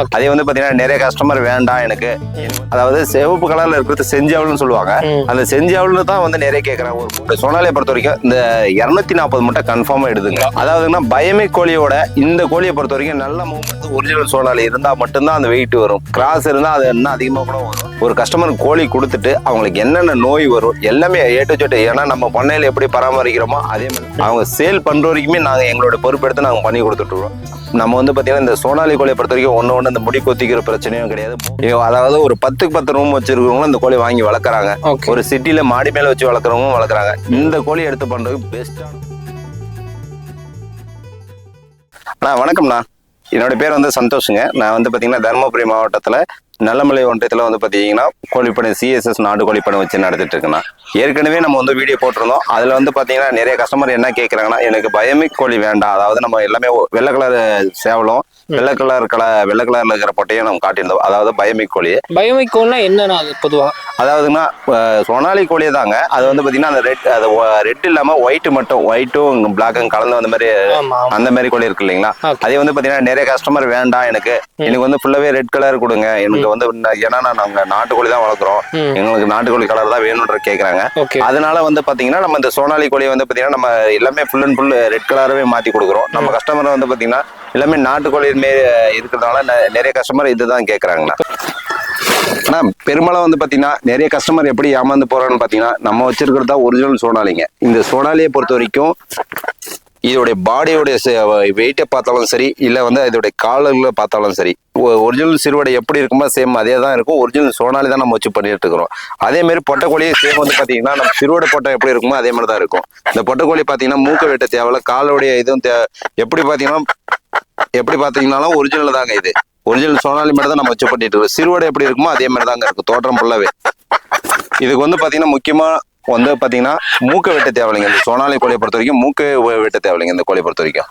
Okay. அதே வந்து பாத்தீங்கன்னா நிறைய கஸ்டமர் வேண்டாம் எனக்கு. அதாவது சிவப்பு கலர்ல இருக்கிறது செஞ்சாவல்னு சொல்லுவாங்க. அந்த செஞ்சாவல்னு தான் வந்து நிறைய கேட்கறாங்க ஒரு சோனாலியை பொறுத்த வரைக்கும் இந்த இருநூத்தி நாற்பது முட்டை கன்ஃபார்மா எடுதுங்க. அதாவதுன்னா பயமே கோழியோட இந்த கோழியை பொறுத்த வரைக்கும் நல்ல மூமெண்ட் ஒரிஜினல் சோனாலி இருந்தா மட்டும்தான் அந்த வெயிட் வரும். கிராஸ் இருந்தா அது இன்னும் அதிகமா கூட வரும். ஒரு கஸ்டமருக்கு கோழி கொடுத்துட்டு அவங்களுக்கு என்னென்ன நோய் வரும் எல்லாமே ஏட்டு சொட்டு ஏன்னா நம்ம பண்ணையில எப்படி பராமரிக்கிறோமோ அதே மாதிரி அவங்க சேல் பண்ற வரைக்குமே நாங்க எங்களோட பொறுப்பெடுத்து நாங்க பண்ணி கொடுத்துட்டுருவோம் நம்ம வந்து பாத்தீங்கன்னா இந்த சோனாலி கோழியை பொறுத்த வரைக்கும் ஒண்ணு ஒண்ணு இந்த முடி கொத்திக்கிற பிரச்சனையும் கிடையாது. அதாவது ஒரு பத்துக்கு பத்து ரூம் வச்சிருக்கிறவங்களும் இந்த கோழி வாங்கி வளர்க்குறாங்க. ஒரு சிட்டில மாடி மேல வச்சு வளர்க்குறவங்களும் வளர்க்குறாங்க. இந்த கோழி எடுத்து பண்றது பெஸ்ட்டான அண்ணா வணக்கம்ண்ணா. என்னோட பேர் வந்து சந்தோஷுங்க. நான் வந்து பார்த்தீங்கன்னா தருமபுரி மாவட்டத்தில் நல்லமலை ஒன்றியத்தில் வந்து பார்த்தீங்கன்னா கோழிப்படை சிஎஸ்எஸ் நாடு கோழிப்படை வச்சு நடத்திட்டு இருக்கேண்ணா. ஏற்கனவே நம்ம வந்து வீடியோ போட்டிருந்தோம். அதில் வந்து பார்த்தீங்கன்னா நிறைய கஸ்டமர் என்ன கேட்குறாங்கன்னா எனக்கு பயமிக் கோழி வேண்டாம். அதாவது நம்ம எல்லாமே வெள்ளை கலர் சேவலும் வெள்ளை கலர் கல வெள்ளை கலரில் இருக்கிற பொட்டையும் நம்ம காட்டியிருந்தோம். அதாவது பயமிக் கோழி. பயோமிக்கோன்னா என்னன்னா அது பொதுவா? அதாவதுன்னா சோனாலி கோழியே தாங்க. அது வந்து பார்த்தீங்கன்னா அந்த ரெட் அது ரெட் இல்லாமல் ஒயிட் மட்டும் ஒயிட்டும் பிளாக்கும் கலந்து வந்த மாதிரி. அந்த மாதிரி கோழி இருக்கு இல்லைங்களா. அதே வந்து பாத்தீங்கன்னா நிறைய கஸ்டமர் வேண்டாம் எனக்கு. எனக்கு வந்து ஃபுல்லாவே ரெட் கலர் கொடுங்க. எனக்கு வந்து ஏன்னா நாங்க நாட்டுக்கோழி தான் வளர்க்குறோம். எங்களுக்கு நாட்டுக்கோழி கலர் தான் வேணும்ன்ற கேக்குறாங்க. ஓகே. அதனால வந்து பாத்தீங்கன்னா நம்ம இந்த சோனாலி கோழி வந்து பாத்தீங்கன்னா நம்ம எல்லாமே ஃபுல் அண்ட் ஃபுல் ரெட் கலராகவே மாத்தி கொடுக்குறோம். நம்ம கஸ்டமர் வந்து பாத்தீங்கன்னா எல்லாமே நாட்டுக்கோழி இருக்கிறதுனால நிறைய கஸ்டமர் இதுதான் கேக்குறாங்கண்ணா. ஆனா பெரும்பாலும் வந்து பாத்தீங்கன்னா நிறைய கஸ்டமர் எப்படி ஏமாந்து போறான்னு பாத்தீங்கன்னா நம்ம வச்சிருக்கிறது தான் ஒரிஜினல் சோனாலிங்க. இந்த சோனாலியை பொறுத்த வரைக்கும் இதோடைய பாடியோடைய வெயிட்டை பார்த்தாலும் சரி இல்லை வந்து இதோடைய காலர்களை பார்த்தாலும் சரி ஒரிஜினல் சிறுவடை எப்படி இருக்குமோ சேம் அதே தான் இருக்கும். ஒரிஜினல் சோனாலி தான் நம்ம வச்சு பண்ணிட்டு இருக்கிறோம். அதே மாதிரி பொட்டைக்கோழியே சேம் வந்து பார்த்தீங்கன்னா நம்ம சிறுவடை பொட்டை எப்படி இருக்குமோ அதே மாதிரி தான் இருக்கும். இந்த பொட்டைக்கோழி பார்த்தீங்கன்னா மூக்கு வெட்ட தேவையில்ல. காலோடைய இதுவும் தே எப்படி பார்த்தீங்கன்னா எப்படி பார்த்தீங்கன்னாலும் ஒரிஜினல் தாங்க இது. ஒரிஜினல் சோனாலி மட்டும் தான் நம்ம வச்சு பண்ணிட்டு இருக்கோம். சிறுவடை எப்படி இருக்குமோ அதே மாதிரி தாங்க இருக்கும். தோற்றம் ஃபுல்லாவே இதுக்கு வந்து பார்த்தீங்கன்னா முக்கியமாக வந்து பாத்தீங்கன்னா மூக்கை வெட்ட தேவையில்லைங்க. இந்த சோனாலி கோழியை பொறுத்த வரைக்கும் மூக்கை வெட்ட தேவையில்லைங்க இந்த கோழியை பொறுத்த வரைக்கும்.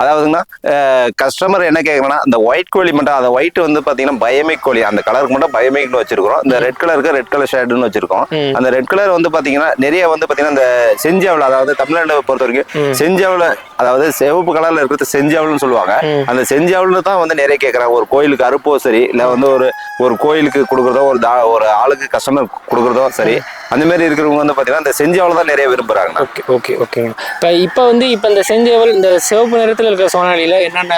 அதாவதுங்கன்னா கஸ்டமர் என்ன கேட்குறேன்னா இந்த ஒயிட் கோழி மட்டும் அந்த ஒயிட் வந்து பாத்தீங்கன்னா பயமிக் கோழி. அந்த கலருக்கு மட்டும் பயமிக்னு வச்சிருக்கிறோம். இந்த ரெட் கலருக்கு ரெட் கலர் ஷேடுன்னு வச்சிருக்கோம். அந்த ரெட் கலர் வந்து பாத்தீங்கன்னா நிறைய வந்து பாத்தீங்கன்னா இந்த செஞ்சாவல் அதாவது தமிழ்நாட்டை பொறுத்த வரைக்கும். செஞ்சாவல அதாவது சிவப்பு கலர்ல இருக்கிறது செஞ்சாவல்னு சொல்லுவாங்க. அந்த செஞ்சாவல்னு தான் வந்து நிறைய கேட்கறாங்க ஒரு கோயிலுக்கு அறுப்போ சரி இல்ல வந்து ஒரு ஒரு கோயிலுக்கு கொடுக்குறதோ ஒரு தா ஒரு ஆளுக்கு கஸ்டமர் கொடுக்குறதோ சரி அந்த மாதிரி இருக்கிறவங்க வந்து பாத்தீங்கன்னா இந்த செஞ்சாவல் தான் நிறைய விரும்புறாங்க. ஓகே ஓகே ஓகேங்க இப்போ இப்போ வந்து இப்போ இந்த செஞ்சேவல் இந்த சிவப்பு நிறத்தில் இருக்கிற சோனாலியில் என்னென்ன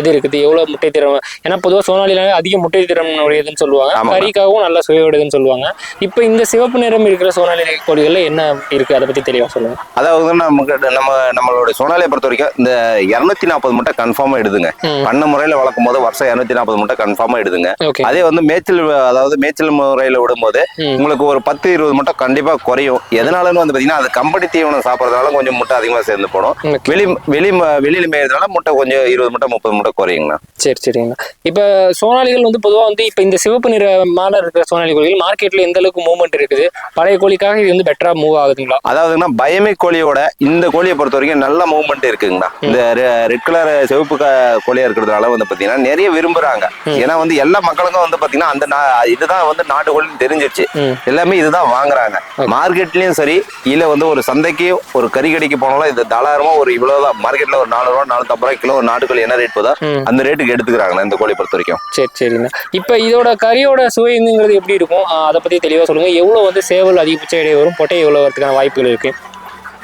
இது இருக்குது? எவ்வளோ முட்டை திறம்? ஏன்னா பொதுவாக சோனாலியில் அதிக முட்டை திறம் உடையதுன்னு சொல்லுவாங்க. கறிக்காகவும் நல்ல சுவையுடையதுன்னு சொல்லுவாங்க. இப்போ இந்த சிவப்பு நிறம் இருக்கிற சோனாலி கோழிகளில் என்ன இருக்குது அதை பற்றி தெளிவாக சொல்லுங்கள் அதாவது நமக்கு நம்ம நம்மளோட சோனாலியை பொறுத்த வரைக்கும் இந்த இருநூத்தி நாற்பது முட்டை கன்ஃபார்மா எடுதுங்க. பண்ண முறையில வளர்க்கும் போது வருஷம் இருநூத்தி நாற்பது முட்டை கன்ஃபார்மா எடுதுங்க. அதே வந்து மேய்ச்சல் அதாவது மேய்ச்சல் முறையில விடும்போது. உங்களுக்கு ஒரு பத்து இருபது முட்டை கண்டிப்பா குறையும். எதனாலன்னு வந்து பாத்தீங்கன்னா அது கம்பெனி தீவனம் சாப்பிடறதுனால கொஞ்சம் முட்டை அதிகமா சேர்ந்து போடும். வெளி வெளி வெளியில மேயறதுனால முட்டை கொஞ்சம் இருபது முட்டை முப்பது முட்டை குறையுங்கண்ணா. சரி சரிங்கண்ணா. இப்போ சோனாலிகள் வந்து பொதுவாக வந்து இப்போ இந்த சிவப்பு நிற மாலை இருக்கிற சோனாலி கோழிகள் மார்க்கெட்டில் எந்த அளவுக்கு மூவ்மெண்ட் இருக்குது? பழைய கோழிக்காக இது வந்து பெட்டராக மூவ் ஆகுதுங்களா? அதாவதுன்னா பயமே கோழியோட இந்த கோழியை பொறுத்த வரைக்கும் நல்ல மூவ்மெண்ட் இருக்குங்கண்ணா. இந்த ரெட் கலர் சிவப்பு க- கோழியா இருக்கிறதுனால வந்து பாத்தீங்கன்னா நிறைய விரும்புறாங்க. ஏன்னா வந்து எல்லா மக்களுக்கும் வந்து பாத்தீங்கன்னா அந்த இதுதான் வந்து நாட்டு கோழின்னு தெரிஞ்சிருச்சு. எல்லாமே இதுதான் வாங்குறாங்க. மார்க்கெட்லயும் சரி இல்ல வந்து ஒரு சந்தைக்கு ஒரு கறி கடைக்கு போனாலும் இது தாராளமா ஒரு இவ்வளவுதான். மார்க்கெட்ல ஒரு நானூறு ரூபா நானூத்தம்பது ரூபாய் கிலோ ஒரு நாட்டுக்கோழி என்ன ரேட் போதா. அந்த ரேட்டுக்கு எடுத்துக்கிறாங்கண்ணா இந்த கோழி பொறுத்த வரைக்கும். சரி சரிண்ணா இப்போ இதோட கறியோட சுவைங்கிறது எப்படி இருக்கும்? அதை பற்றி தெளிவாக சொல்லுங்கள் எவ்வளோ வந்து சேவல் அதிகபட்ச எடை வரும்? பொட்டை எவ்வளோ வரதுக்கான வாய்ப்புகள் இருக்குது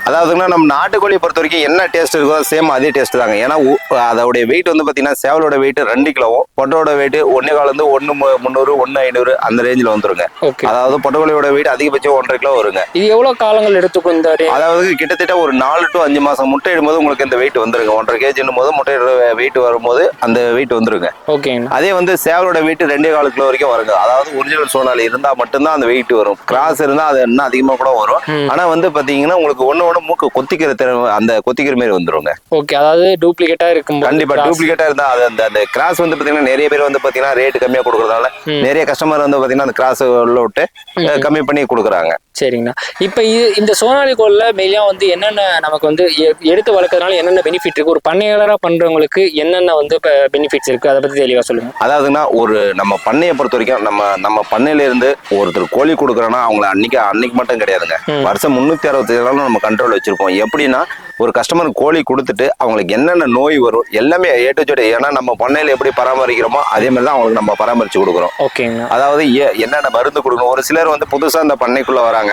அதாவதுன்னா நம்ம நாட்டுக்கோழியை பொறுத்த வரைக்கும் என்ன டேஸ்ட் இருக்கோ சேம் அதே டேஸ்ட் தாங்க. ஏன்னா அதோடைய வெயிட் வந்து பார்த்தீங்கன்னா சேவலோட வெயிட் ரெண்டு கிலோவும் பொட்டோட வெயிட் ஒன்னே கால் வந்து ஒன்று முந்நூறு ஒன்று ஐநூறு அந்த ரேஞ்சில் வந்துருங்க. ஓகே அதாவது பொட்டக்கோழியோட வெயிட் அதிகபட்சம் ஒன்றரை கிலோ வருங்க. இது எவ்வளோ காலங்கள் எடுத்துக்கும் அதாவது கிட்டத்தட்ட ஒரு நாலு டு அஞ்சு மாசம் முட்டை இடும்போது உங்களுக்கு இந்த வெயிட் வந்துருங்க. ஒன்றரை கேஜின்னும் போது முட்டையோட வெயிட் வரும்போது அந்த வெயிட் வந்துருங்க. ஓகேங்கண்ணா அதே வந்து சேவலோட வெயிட் ரெண்டே கால் கிலோ வரைக்கும் வருங்க. அதாவது ஒரிஜினல் சோனாலி இருந்தா மட்டும்தான் அந்த வெயிட் வரும். கிராஸ் இருந்தா அது இன்னும் அதிகமா கூட வரும். ம். ஆனா வந்து பாத்தீங்கன்னா உங்களுக்கு ஒண்ணு ஒண்ணு மூக்கு கொத்திக்கிற திறமை அந்த கொத்திக்கிற மாதிரி வந்துருங்க. ஓகே அதாவது டூப்ளிகேட்டாக இருக்கும் கண்டிப்பா டூப்ளிகேட்டா இருந்தா அது அந்த அந்த கிராஸ் வந்து பாத்தீங்கன்னா நிறைய பேர் வந்து பாத்தீங்கன்னா ரேட் கம்மியா கொடுக்கறதால. நிறைய கஸ்டமர் வந்து பாத்தீங்கன்னா அந்த கிராஸ் உள்ள விட்டு கம்மி பண்ணி கொடுக்குறாங்க. சரிங்கண்ணா. இப்போ இது இந்த சோனாலி கோழில் மெயினாக வந்து என்னென்ன நமக்கு வந்து எடுத்து வளர்க்கறதுனால என்னென்ன பெனிஃபிட் இருக்குது ஒரு பண்ணையாளராக பண்ணுறவங்களுக்கு என்னென்ன வந்து இப்போ பெனிஃபிட்ஸ் இருக்குது அதை பற்றி தெளிவாக சொல்லுங்கள் அதாவதுன்னா ஒரு நம்ம பண்ணையை பொறுத்த வரைக்கும் நம்ம நம்ம பண்ணையில இருந்து ஒருத்தர் கோழி கொடுக்குறோன்னா அவங்கள அன்னைக்கு அன்னைக்கு மட்டும் கிடையாதுங்க. வருஷம் முன்னூத்தி அறுபத்தி நாளும் நம்ம கண்ட்ரோல் கண்ட்ரோல் வச்சிருப்போம். எப்படின்னா ஒரு கஸ்டமர் கோழி கொடுத்துட்டு அவங்களுக்கு என்னென்ன நோய் வரும் எல்லாமே ஏ டு ஜெட் ஏன்னா நம்ம பண்ணையில எப்படி பராமரிக்கிறோமோ அதே மாதிரி தான் அவங்களுக்கு நம்ம பராமரிச்சு கொடுக்குறோம். ஓகேங்கண்ணா அதாவது என்னென்ன மருந்து கொடுக்கணும்? ஒரு சிலர் வந்து புதுசா இந்த பண்ணைக்குள்ள வராங்க.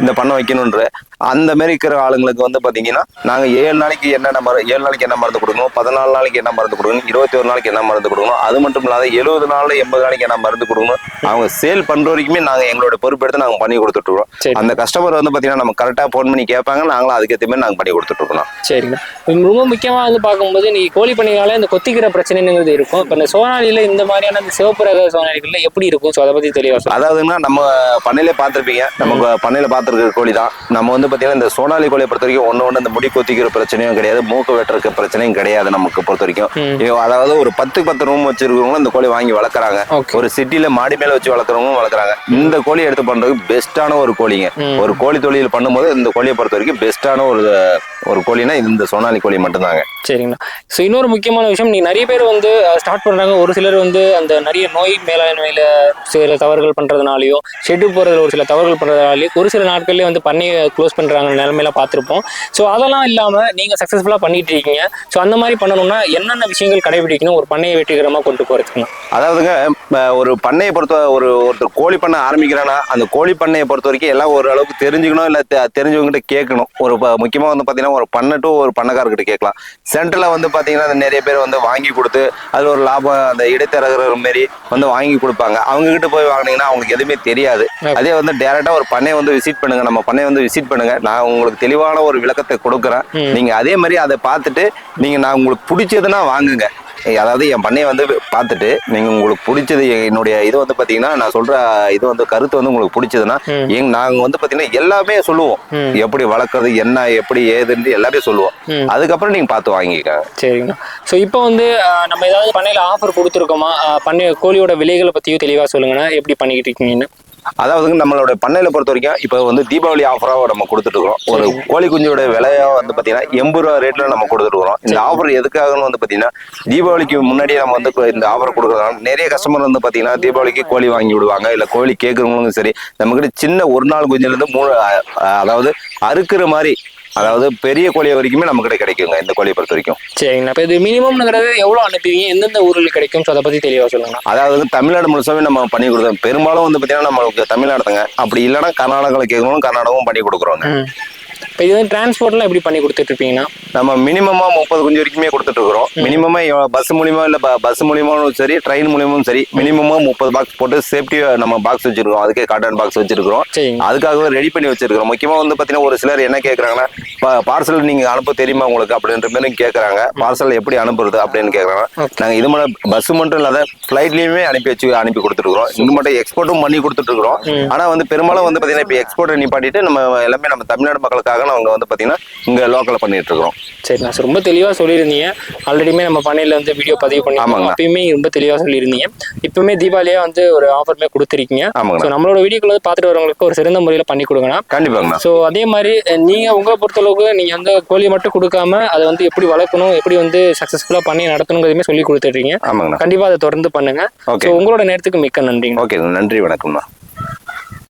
இந்த பண்ணை வைக்கணுன்ற. அந்த மாதிரி இருக்கிற ஆளுங்களுக்கு வந்து பாத்தீங்கன்னா நாங்க ஏழு நாளைக்கு என்னென்ன மரு ஏழு நாளைக்கு என்ன மருந்து கொடுக்கணும்? பதினாலு நாளைக்கு என்ன மருந்து கொடுக்கணும்? இருபத்தி ஒரு நாளைக்கு என்ன மருந்து கொடுக்கணும்? அது மட்டும் இல்லாத எழுபது நாள் எண்பது நாளைக்கு என்ன மருந்து கொடுக்கணும்? அவங்க சேல் பண்ற வரைக்குமே நாங்க எங்களோட பொறுப்பெடுத்து நாங்க பண்ணி. இருக்கோம். அந்த கஸ்டமர் வந்து பாத்தீங்கன்னா நம்ம கரெக்டா ஃபோன் பண்ணி கேட்பாங்க. நாங்களும் அதுக்கேற்ற மாதிரி நாங்க பண்ணி கொடுத்துட்டு இருக்கோம் சரிங்கண்ணா ரொம்ப முக்கியமா வந்து பார்க்கும்போது நீ கோழி பண்ணையால இந்த கொத்திக்கிற பிரச்சனைங்கிறது இருக்கும். இப்போ இந்த சோனாலியில இந்த மாதிரியான இந்த சிவப்பு ரக சோனாலிகள்ல எப்படி இருக்கும்? ஸோ அதை பத்தி தெளிவா சொல்லுங்க. அதாவதுன்னா நம்ம பண்ணையிலே பார்த்துருப்பீங்க. நம்ம பண்ணையில பார்த்துருக்க கோழி தான். நம்ம வந்து பார்த்தீங்கன்னா இந்த சோனாலி கோழியை பொறுத்த வரைக்கும் ஒன்று ஒன்று இந்த முடி கொத்திக்கிற பிரச்சனையும் கிடையாது. மூக்கு வெட்டுறக்க பிரச்சனையும் கிடையாது நமக்கு பொறுத்த வரைக்கும். அதாவது ஒரு பத்து பத்து ரூம் வச்சிருக்கவங்களும் இந்த கோழி வாங்கி வளர்க்குறாங்க. ஒரு சிட்டில மாடி மேல வச்சு வளர்க்குறவங்களும் வளர்க்குறாங்க. இந்த கோழி எடுத்து பண்றதுக்கு பெஸ்ட்டான ஒரு கோழிங்க. ஒரு கோழி தொழில் பண்ணும்போது இந்த கோழியை பொறுத்த வரைக்கும் பெஸ்ட்டான ஒரு ஒரு கோழினா இந்த சோனாலி கோழி மட்டும்தாங்க. சரிங்கண்ணா. ஸோ இன்னொரு முக்கியமான விஷயம் நீ நிறைய பேர் வந்து ஸ்டார்ட் பண்றாங்க. ஒரு சிலர் வந்து அந்த நிறைய நோய் மேலாண்மையில சில தவறுகள் பண்றதுனாலயோ ஷெட்டு போறதுல ஒரு சில தவறுகள் பண்றதுனாலயும் ஒரு சில நாட்கள்லயே வந்து பண்ணையை க்ளோஸ் பண்றாங்க நிலைமையில பார்த்துருப்போம். ஸோ அதெல்லாம் இல்லாம நீங்க சக்சஸ்ஃபுல்லா பண்ணிட்டு இருக்கீங்க. ஸோ அந்த மாதிரி பண்ணணும்னா என்னென்ன விஷயங்கள் கடைபிடிக்கணும்? ஒரு பண்ணையை வெற்றிகரமா கொண்டு போறதுக்குண்ணா அதாவதுங்க ஒரு பண்ணையை பொறுத்த ஒரு ஒருத்தர் கோழி பண்ண ஆரம்பிக்கிறான்னா அந்த கோழி பண்ணையை பொறுத்த வரைக்கும் எல்லாம் ஒரு அளவுக்கு தெரிஞ்சுக்கணும் இல்லை தெரிஞ்சவங்ககிட்ட கேட்கணும். ஒரு முக்கியமா வந்து பார்த்தீங்கன்னா ஒரு பண்ணை to ஒரு பண்ணக்காரர்கிட்ட கேட்கலாம். சென்டரில் வந்து பார்த்தீங்கன்னா அந்த நிறைய பேர் வந்து வாங்கி கொடுத்து அதில் ஒரு லாபம் அந்த இடைத்தரகர் மாரி வந்து வாங்கி கொடுப்பாங்க. அவங்க கிட்ட போய் வாங்கினீங்கன்னா அவங்களுக்கு எதுவுமே தெரியாது. அதே வந்து டேரெக்டாக ஒரு பண்ணையை வந்து விசிட் பண்ணுங்க. நம்ம பண்ணையை வந்து விசிட் பண்ணுங்க. நான் உங்களுக்கு தெளிவான ஒரு விளக்கத்தை கொடுக்குறேன். நீங்க அதே மாதிரி அதை பார்த்துட்டு நீங்க நான் உங்களுக்கு பிடிச்சதுன்னா வாங்குங்க. அதாவது என் பண்ணையை வந்து பார்த்துட்டு நீங்க உங்களுக்கு பிடிச்சது என்னுடைய இது வந்து பாத்தீங்கன்னா நான் சொல்ற இது வந்து கருத்து வந்து உங்களுக்கு பிடிச்சதுன்னா. எங்க நாங்க வந்து பாத்தீங்கன்னா எல்லாமே சொல்லுவோம். எப்படி வளர்க்கறது என்ன எப்படி ஏதுன்னு எல்லாமே சொல்லுவோம். அதுக்கப்புறம் நீங்க பார்த்து வாங்கிக்கங்க. சரிங்கண்ணா. ஸோ இப்போ வந்து நம்ம ஏதாவது பண்ணையில் ஆஃபர் கொடுத்துருக்கோமா? பண்ணை கோழியோட விலைகளை பற்றியும் தெளிவாக சொல்லுங்கண்ணா. எப்படி பண்ணிக்கிட்டு இருக்கீங்கன்னு? அதாவது நம்மளோட பண்ணையில பொறுத்த வரைக்கும் இப்போ வந்து தீபாவளி ஆஃபராக நம்ம கொடுத்துட்டு இருக்கோம் ஒரு கோழி குஞ்சோட விலையா வந்து பாத்தீங்கன்னா எண்பது ரூபா ரேட்ல நம்ம கொடுத்துட்டு இருக்கோம் இந்த ஆஃபர் எதுக்காகன்னு வந்து பாத்தீங்கன்னா தீபாவளிக்கு முன்னாடியே நம்ம வந்து இந்த ஆஃபர் கொடுக்குறதுனால நிறைய கஸ்டமர் வந்து பாத்தீங்கன்னா தீபாவளிக்கு கோழி வாங்கி விடுவாங்க. இல்ல கோழி கேட்கறவங்களும் சரி நம்ம கிட்ட சின்ன ஒரு நாள் குஞ்சுல இருந்து மூணு அதாவது அறுக்கிற மாதிரி அதாவது பெரிய கோழி வரைக்குமே நம்ம கிட்ட கிடைக்குங்க இந்த கோழியை பொறுத்த வரைக்கும். சரிங்கண்ணா. இப்போ இது மினிமம்ங்கிறது எவ்வளோ அனுப்புவீங்க? எந்தெந்த ஊரில் கிடைக்கும்? ஸோ அதை பற்றி தெளிவாக சொல்லுங்கண்ணா. அதாவது தமிழ்நாடு முழுசாவே நம்ம பண்ணி கொடுத்தோம் பெரும்பாலும் வந்து பாத்தீங்கன்னா நம்மளுக்கு தமிழ்நாடுங்க அப்படி இல்லைன்னா கர்நாடகாவில் கேட்கணும் கர்நாடகாவும் பண்ணி கொடுக்குறோங்க. இப்போ இது வந்து டிரான்ஸ்போர்ட்லாம் எப்படி பண்ணி கொடுத்துட்ருப்பீங்கண்ணா நம்ம மினிமமா முப்பது குஞ்சு வரைக்குமே கொடுத்துட்டு இருக்கிறோம். மினிமமா பஸ் மூலியமா இல்ல பஸ் மூலியமாவும் சரி ட்ரெயின் மூலியமும் சரி மினிமமா முப்பது பாக்ஸ் போட்டு சேஃப்டியா நம்ம பாக்ஸ் வச்சிருக்கோம் அதுக்கே காட்டன் பாக்ஸ் வச்சிருக்கிறோம். சரிங்க. அதுக்காகவே ரெடி பண்ணி வச்சிருக்கிறோம். முக்கியமா வந்து பாத்தீங்கன்னா ஒரு சிலர் என்ன கேக்குறாங்கன்னா பார்சல் நீங்க அனுப்ப தெரியுமா உங்களுக்கு? அப்படின்ற மாதிரி கேக்குறாங்க. பார்சல் எப்படி அனுப்புறது அப்படின்னு கேக்குறாங்க. நாங்க இது மட்டும் பஸ் மட்டும் இல்லாத ஃபிளைட்லயுமே அனுப்பி வச்சு அனுப்பி கொடுத்துருக்கோம் இங்க மட்டும் எக்ஸ்போர்ட்டும் பண்ணி கொடுத்துட்டு இருக்கிறோம். ஆனா வந்து பெரும்பாலும் வந்து பாத்தீங்கன்னா இப்போ எக்ஸ்போர்ட்டை நிப்பாட்டிட்டு நம்ம எல்லாமே நம்ம தமிழ்நாடு மக்களுக்காக நாங்க வந்து பாத்தீங்கன்னா இங்க லோக்கல்ல பண்ணிட்டு இருக்கிறோம் சரிண்ணா ஸோ ரொம்ப தெளிவாக சொல்லியிருந்தீங்க. ஆல்ரெடியுமே நம்ம பண்ணையில் வந்து வீடியோ பதிவு பண்ணி. அப்பயுமே ரொம்ப தெளிவாக சொல்லியிருந்தீங்க. இப்பவுமே தீபாவளியாக வந்து ஒரு ஆஃபர்மே கொடுத்துருக்கீங்க. ஆமாங்கண்ணா ஸோ நம்மளோட வீடியோக்குள்ள வந்து பார்த்துட்டு வரவங்களுக்கு ஒரு சிறந்த முறையில் பண்ணி கொடுங்கண்ணா. கண்டிப்பாங்கண்ணா. ஸோ அதே மாதிரி அஹ், நீங்க உங்களை பொறுத்தளவுக்கு நீங்க வந்து கோழியை மட்டும் கொடுக்காம அதை வந்து எப்படி வளர்க்கணும் எப்படி வந்து சக்ஸஸ்ஃபுல்லாக பண்ணி நடத்தணுங்கிறதுமே சொல்லி கொடுத்துட்றீங்க ஆமாங்கண்ணா. கண்டிப்பா அதை தொடர்ந்து பண்ணுங்க. ஸோ உங்களோட நேரத்துக்கு மிக்க நன்றிங்க ஓகே நன்றி வணக்கம்ண்ணா.